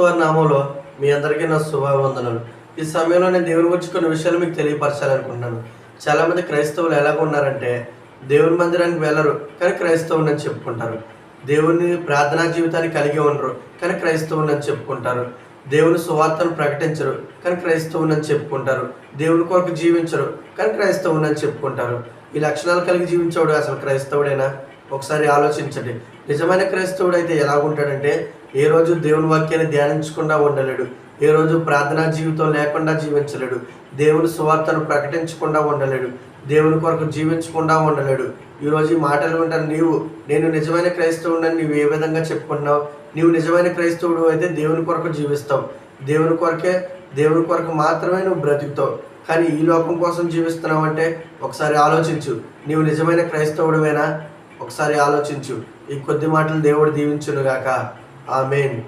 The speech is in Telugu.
వారి నామంలో మీ అందరికీ నా శుభవందనలు. ఈ సమయంలో నేను దేవుని గురించి కొన్ని విషయాలు మీకు తెలియపరచాలనుకుంటున్నాను. చాలా మంది క్రైస్తవులు ఎలాగ ఉన్నారంటే దేవుని మందిరానికి వెళ్ళరు కానీ క్రైస్తవుని అని చెప్పుకుంటారు. దేవుని ప్రార్థనా జీవితాన్ని కలిగి ఉండరు కానీ క్రైస్తవుని అని చెప్పుకుంటారు. దేవుని సువార్తను ప్రకటించరు కానీ క్రైస్తవుని అని చెప్పుకుంటారు. దేవుని కొరకు జీవించరు కానీ క్రైస్తవుని అని చెప్పుకుంటారు. ఈ లక్షణాలు కలిగి జీవించేవాడు అసలు క్రైస్తవుడేనా? ఒకసారి ఆలోచించండి. నిజమైన క్రైస్తవుడు అయితే ఎలాగుంటాడంటే ఏ రోజు దేవుని వాక్యాన్ని ధ్యానించకుండా ఉండలేడు. ఏ రోజు ప్రార్థనా జీవితం లేకుండా జీవించలేడు. దేవుని సువార్తను ప్రకటించకుండా ఉండలేడు. దేవుని కొరకు జీవించకుండా ఉండలేడు. ఈ రోజు ఈ మాటలు వింటాను నీవు నేను నిజమైన క్రైస్తవుడని నీవు ఏ విధంగా చెప్పుకుంటున్నావు నీవు నిజమైన క్రైస్తవుడు అయితే దేవుని కొరకు జీవిస్తావు. దేవుని కొరకే దేవుని కొరకు మాత్రమే నువ్వు బ్రతుకుతావు. కానీ ఈ లోకం కోసం జీవిస్తున్నావు అంటే ఒకసారి ఆలోచించు. నీవు నిజమైన క్రైస్తవుడువేనా? ఒకసారి ఆలోచించు. ఈ కొద్ది మాటలు దేవుడు దీవించునుగాక. ఆమెన్.